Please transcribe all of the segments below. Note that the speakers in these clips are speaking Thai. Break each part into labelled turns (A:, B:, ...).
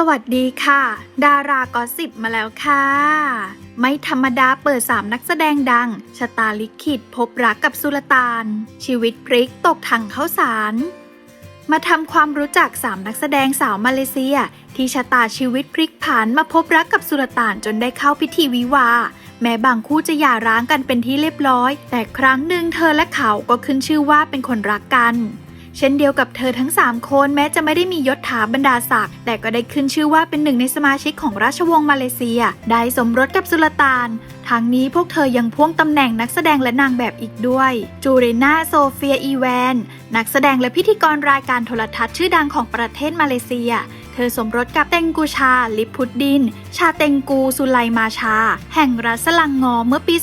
A: สวัสดีค่ะ ดารากอสิบมาแล้วค่ะ ไม่ธรรมดาเปิดสามนักแสดงดัง ชะตาลิขิตพบรักกับสุลต่าน ชีวิตพลิกตกถังเข้าสาร มาทำความรู้จักสามนักแสดงสาวมาเลเซีย ที่ชะตาชีวิตพลิกผันมาพบรักกับสุลต่านจนได้เข้าพิธีวิวาแม้บางคู่จะหย่าร้างกันเป็นที่เรียบร้อย แต่ครั้งหนึ่งเธอและเขาก็ขึ้นชื่อว่าเป็นคนรักกัน เช่นเดียวกับเธอทั้ง 3 คนแม้จะไม่ได้มียศถาบรรดาศักดิ์แต่ก็ได้ขึ้นชื่อว่าเป็นหนึ่งในสมาชิกของราชวงศ์มาเลเซีย ได้สมรสกับสุลต่านทั้งนี้พวกเธอยังพ่วงตำแหน่งนักแสดงและนางแบบอีกด้วย จูเรนาโซเฟียอีแวน นักแสดงและพิธีกรรายการโทรทัศน์ชื่อดังของประเทศมาเลเซีย ธอสมรสกับเตงกูชา ลิปพุดดิน ชาเตงกูสุไลมาชา แห่งรัสลังงอเมื่อปี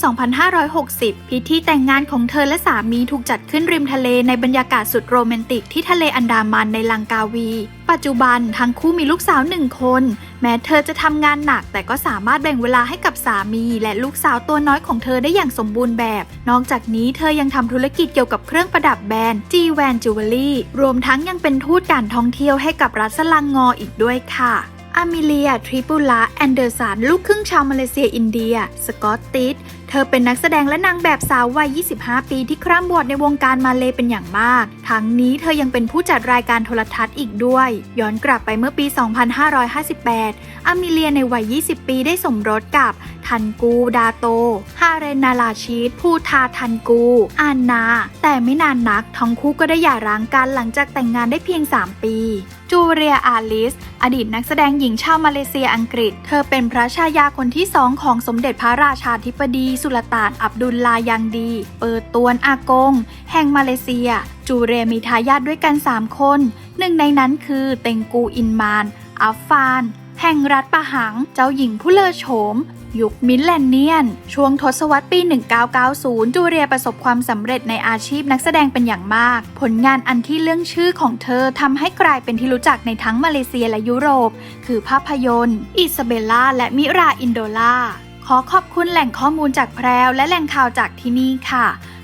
A: 2560 พิธีแต่งงานของเธอและสามีถูกจัดขึ้นริมทะเลในบรรยากาศสุดโรแมนติกที่ทะเลอันดามันในลังกาวีปัจจุบันทั้งคู่มีลูกสาวหนึ่งคน แม้เธอจะทำงานหนัก แต่ก็สามารถแบ่งเวลาให้กับสามี และลูกสาวตัวน้อยของเธอได้อย่างสมบูรณ์แบบ นอกจากนี้เธอยังทำธุรกิจเกี่ยวกับเครื่องประดับแบรนด์ G Van Jewelry รวมทั้งยังเป็นทูตการท่องเที่ยวให้กับรัฐสลังงออีกด้วยค่ะอามิเลีย ทริปุลาแอนเดอร์สัน ลูกครึ่งชาวมาเลเซียอินเดีย สกอตติชเธอเป็นนักแสดงและนางแบบสาววัย 25 ปีที่คร่ำวอดในวงการมาเลเป็นอย่างมาก ทั้งนี้เธอยังเป็นผู้จัดรายการโทรทัศน์อีกด้วย ย้อนกลับไปเมื่อปี 2558 อามิเลียในวัย 20 ปีได้สมรสกับทันกูดาโต ฮาเรนาลาชีตพูทาทันกูอานา แต่ไม่นานนักทั้งคู่ก็ได้หย่าร้างกันหลังจากแต่งงานได้เพียง 3 ปีจูเรียอาลิส อดีตนักแสดงหญิงชาวมาเลเซียอังกฤษ เธอเป็นพระชายาคนที่สองของสมเด็จพระราชาธิบดี สุลต่านอับดุลลายังดี เปิดตวนอากง แห่งมาเลเซีย จูเรียมีทายาทด้วยกัน 3 คน หนึ่งในนั้นคือเต็งกูอินมาน อัฟฟาน แห่งรัฐปะหังเจ้าหญิงผู้เลอโฉม ยุคมิลเลนเนียน ช่วงทศวรรษปี 1990 จูเรียประสบความสำเร็จในอาชีพนักแสดงเป็นอย่างมาก ผลงานอันที่เรื่องชื่อของเธอทำให้กลายเป็นที่รู้จักในทั้งมาเลเซียและยุโรป คือภาพยนตร์ อิซาเบลล่า และมิราอินโดล่าขอขอบคุณแหล่งข้อมูลจากแพรวและแหล่งข่าวจากที่นี่ค่ะ